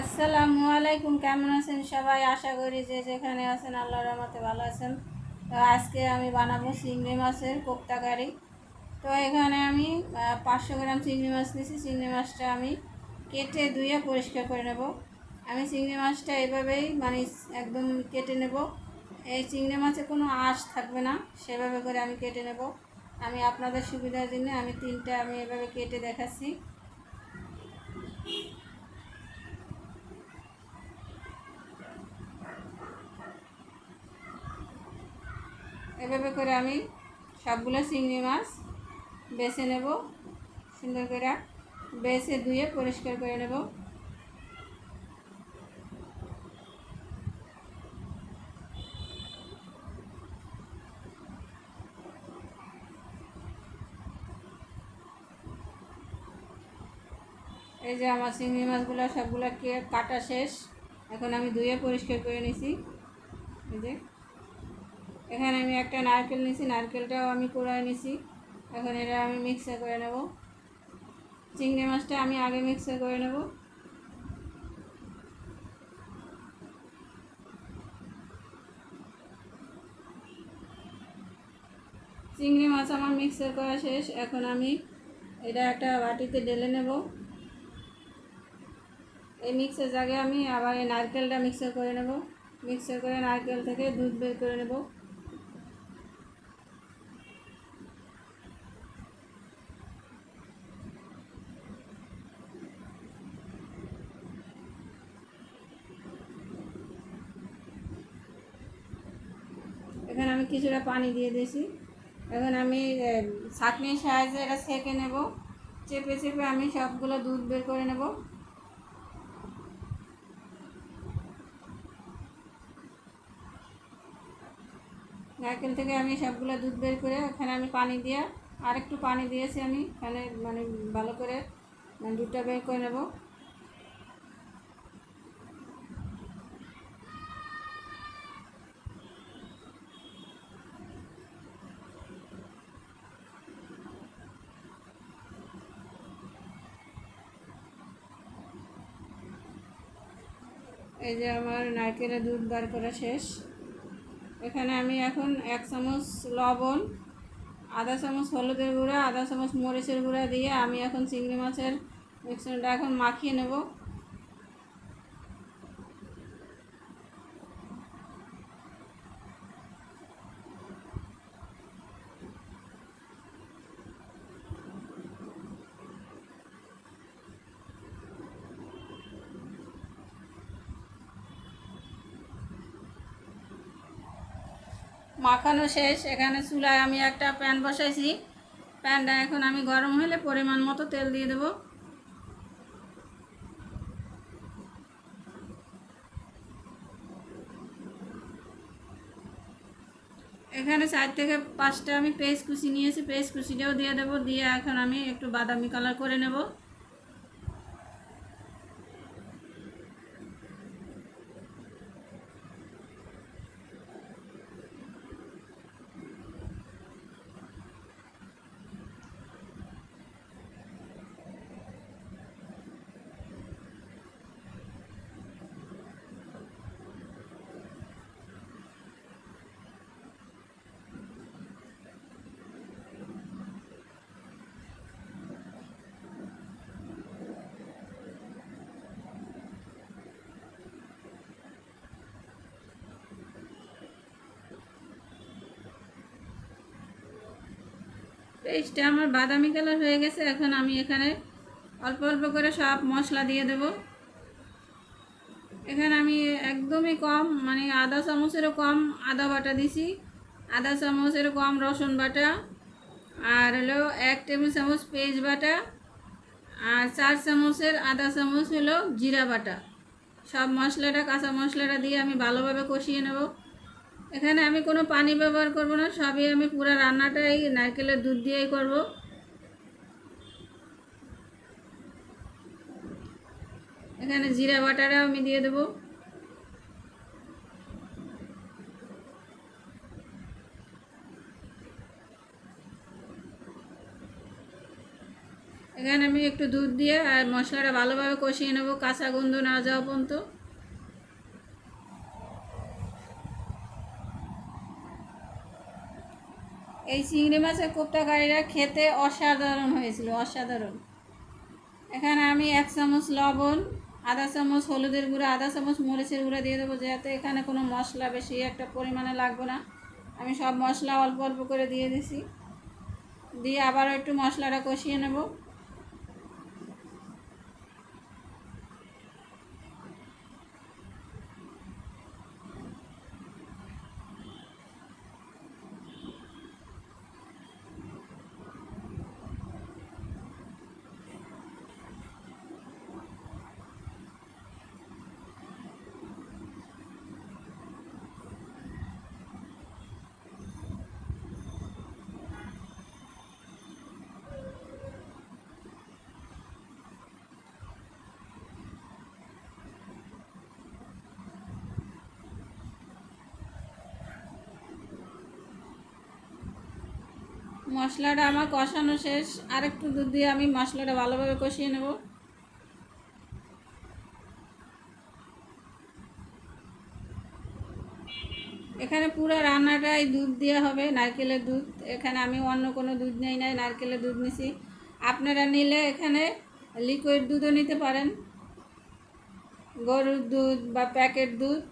আসসালামু আলাইকুম, কেমন আছেন সবাই? আশা করি যে যেখানে আছেন আল্লাহর রহমতে ভালো আছেন। তো আজকে আমি বানাবো চিংড়ি মাছের কোপ্তা কারি। তো এখানে আমি পাঁচশো গ্রাম চিংড়ি মাছ নিয়েছি। চিংড়ি মাছটা আমি কেটে ধুয়ে পরিষ্কার করে নেব। আমি চিংড়ি মাছটা এভাবেই মানে একদম কেটে নেব। এই চিংড়ি মাছে কোনো আঁশ থাকবে না, সেভাবে করে আমি কেটে নেব। আমি আপনাদের সুবিধার জন্য আমি তিনটা আমি এভাবে কেটে দেখাচ্ছি এভাবে করে আমি সবগুলো চিংড়ি মাছ বেছে নেব। সুন্দর করে বেছে ধুয়ে পরিষ্কার করে নেব। এই যে আমার চিংড়ি মাছগুলো সবগুলো কে কাটা শেষ। এখন আমি ধুয়ে পরিষ্কার করে নিছি। এই যে। এখানে আমি একটা নারকেল নিছি, নারকেলটাও আমি কুড়ায় নিছি। এখন এটা আমি মিক্সার করে নেব। চিংড়ি মাছটা আমি আগে মিক্সার করে নেব। চিংড়ি মাছ আমার মিক্সার করা শেষ। এখন আমি এটা একটা বাটিতে ঢেলে নেব। এই মিক্সার জায়গায় আমি আবার এই নারকেলটা মিক্সার করে নেব। মিক্সার করে নারকেল থেকে দুধ বের করে নেব এখানে আমি কিছুটা পানি দিয়ে দিয়েছি। এখন আমি ছাঁকনির সাহায্যে এটা সেঁকে নেব। চেপে চেপে আমি সবগুলো দুধ বের করে নেব। নারকেল থেকে আমি সবগুলো দুধ বের করে এখানে আমি পানি দিয়ে আর একটু পানি দিয়েছি আমি। এখানে মানে ভালো করে মানে দুধটা বের করে নেব। এই যে আমার নারকেলের দুধ বার করা শেষ। এখানে আমি এখন এক চামচ লবণ, আধা চামচ হলুদের গুঁড়া, আধা চামচ মরিচের গুঁড়া দিয়ে আমি এখন চিংড়ি মাছের মিক্সচারটা এখন মাখিয়ে নেব। মাখানো শেষ। এখানে চুলায় আমি একটা প্যান বসাইছি। প্যানটা এখন আমি গরম হলে পরিমাণ মতো তেল দিয়ে দেবো। এখানে চার থেকে পাঁচটা আমি পেস্ট কুচি নিয়েছি। পেস্ট কুচিটাও দিয়ে দেবো। দিয়ে এখন আমি একটু বাদামি কালার করে নেব। পেস্টটা আমার বাদামি কালার হয়ে গেছে, এখন আমি এখানে অল্প অল্প করে সব মশলা দিয়ে দেব। এখানে আমি একদমই কম মানে আধা চামচেরও কম আদা বাটা দিছি। আধা চামচেরও কম রসুন বাটা, আর হলো এক টেবিল চামচ পেঁয়াজ বাটা, আর চার চামচের আধা চামচ হলো জিরা বাটা। সব মশলাটা, কাঁচা মশলাটা দিয়ে আমি ভালোভাবে কষিয়ে নেব। এখানে আমি কোনো পানি ব্যবহার করব না, সবই আমি পুরো রান্নাটাই নারকেলের দুধ দিয়েই করব। এখানে জিরা বাটাটাও আমি দিয়ে দেবো। এখানে আমি একটু দুধ দিয়ে আর মশলাটা ভালোভাবে কষিয়ে নেব, কাঁচা গন্ধ না যাওয়া পর্যন্ত। এই চিংড়ি মাছের কোপ্তাকারীরা খেতে অসাধারণ হয়েছিল, অসাধারণ। এখানে আমি এক চামচ লবণ, আধা চামচ হলুদের গুঁড়ো, আধা চামচ মরিচের গুঁড়ো দিয়ে দেবো, যাতে এখানে কোনো মশলা বেশি একটা পরিমাণে লাগবে না। আমি সব মশলা অল্প অল্প করে দিয়ে দিছি। দিয়ে আবার একটু মশলাটা কষিয়ে নেব। মশলাটা আমার কষানো শেষ। আর একটু দুধ দিয়ে আমি মশলাটা ভালোভাবে কষিয়ে নেব। এখানে পুরো রান্নাটাই দুধ দিয়ে হবে, নারকেলের দুধ। এখানে আমি অন্য কোনো দুধ নেই, নাই নারকেলের দুধ নিছি। আপনারা নিলে এখানে লিকুইড দুধও নিতে পারেন। গরুর দুধ বা প্যাকেট দুধ।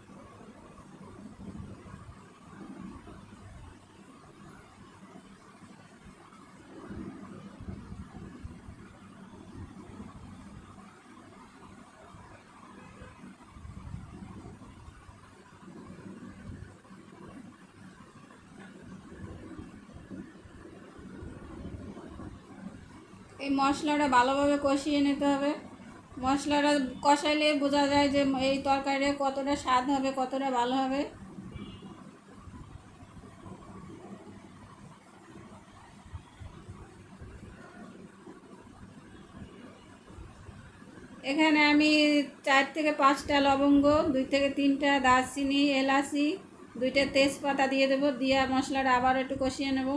এই মশলাটা ভালোভাবে কষিয়ে নিতে হবে। মশলাটা কষাইলে বোঝা যায় যে এই তরকারিটা কতটা স্বাদ হবে, কতটা ভালো হবে। এখানে আমি চার থেকে পাঁচটা লবঙ্গ, দুই থেকে তিনটা দারচিনি, এলাচি, দুইটা তেজপাতা দিয়ে দেবো, দিয়ে মশলাটা আবার একটু কষিয়ে নেব।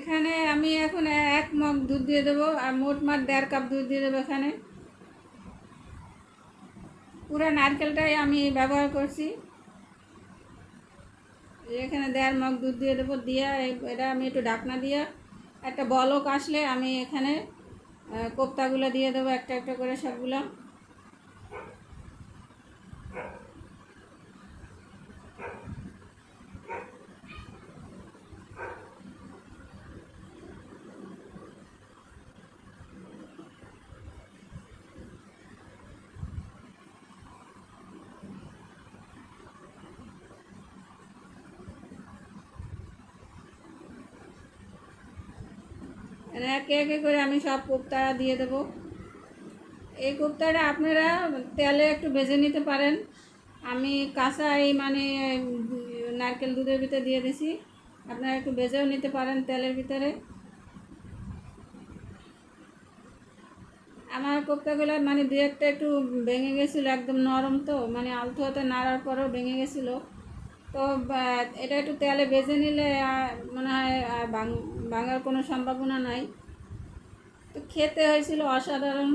এখানে আমি এখন এক মগ দুধ দিয়ে দেবো, আর মোট মাঠ দেড় কাপ দুধ দিয়ে দেবো এখানে। পুরো নারকেলটাই আমি ব্যবহার করছি। এখানে দেড় মগ দুধ দিয়ে দেবো, দিয়ে এটা আমি একটু ঢাকনা দিয়ে একটা বলক আসলে আমি এখানে কোপ্তাগুলো দিয়ে দেবো একটা একটা করে সবগুলো। একে একে করে আমি সব কোপ্তা দিয়ে দেবো। এই কোপ্তাটা আপনারা তেলে একটু ভেজে নিতে পারেন। আমি কাঁচা এই মানে নারকেল দুধের ভিতরে দিয়ে দিছি। আপনারা একটু ভেজেও নিতে পারেন তেলের ভিতরে। আমার কোপ্তাগুলো মানে দু একটা একটু ভেঙে গেছিল, একদম নরম তো মানে আলতো হতে নাড়ার পরেও ভেঙে গেছিল। তো এটা একটু তেলে বেজে নিলে মনে হয় ভাঙার কোনো সম্ভাবনা নাই। তো খেতে হয়েছিল অসাধারণ।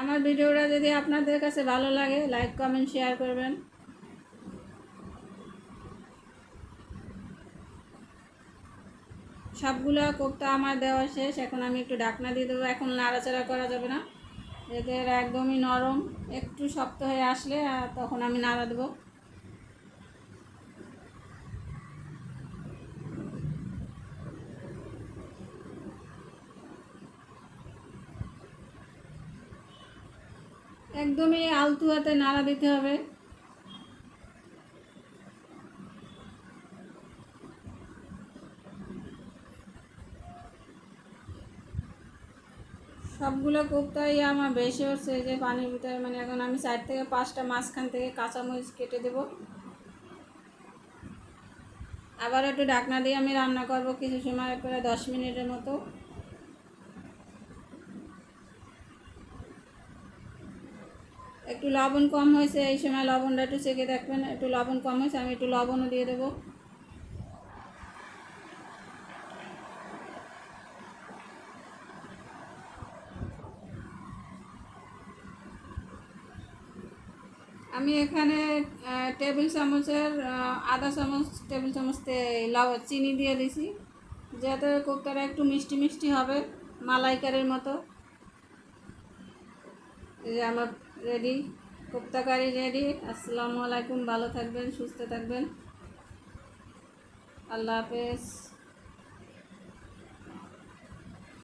আমার ভিডিওটা যদি আপনাদের কাছে ভালো লাগে, লাইক, কমেন্ট, শেয়ার করবেন। সবগুলো কোপ্তা আমার দেওয়া শেষ। এখন আমি একটু ঢাকনা দিয়ে দেবো। এখন নাড়াচাড়া করা যাবে না। এদের একদমই নরম। একটু শক্ত হয়ে আসলে তখন আমি নাড়া দেবো। একদমই আলতু হাতে নাড়া দিতে হবে। সবগুলো কোপ্তাই আমার বেশি হচ্ছে যে পানির ভিতরে মানে এখন আমি চার থেকে পাঁচটা মাঝখান থেকে কাঁচামরিচ কেটে দেব। আবার একটু ঢাকনা দিয়ে আমি রান্না করব কিছু সময়, প্রায় দশ মিনিটের মতো। একটু লবণ কম হয়েছে, এই সময় লবণটা একটু চেখে দেখবেন, একটু লবণ কম হয়েছে, আমি একটু লবণও দিয়ে দেবো। আমি এখানে টেবিল চামচের আধা চামচ, টেবিল চামচ লাউ চিনি দিয়ে দিছি। যাতে কোপ্তাটা একটু মিষ্টি মিষ্টি হবে, মালাইকারের মতো। যে আমার রেডি কোপ্তা কারি রেডি। আসসালামু আলাইকুম, ভালো থাকবেন, সুস্থ থাকবেন। আল্লাহ হাফেজ।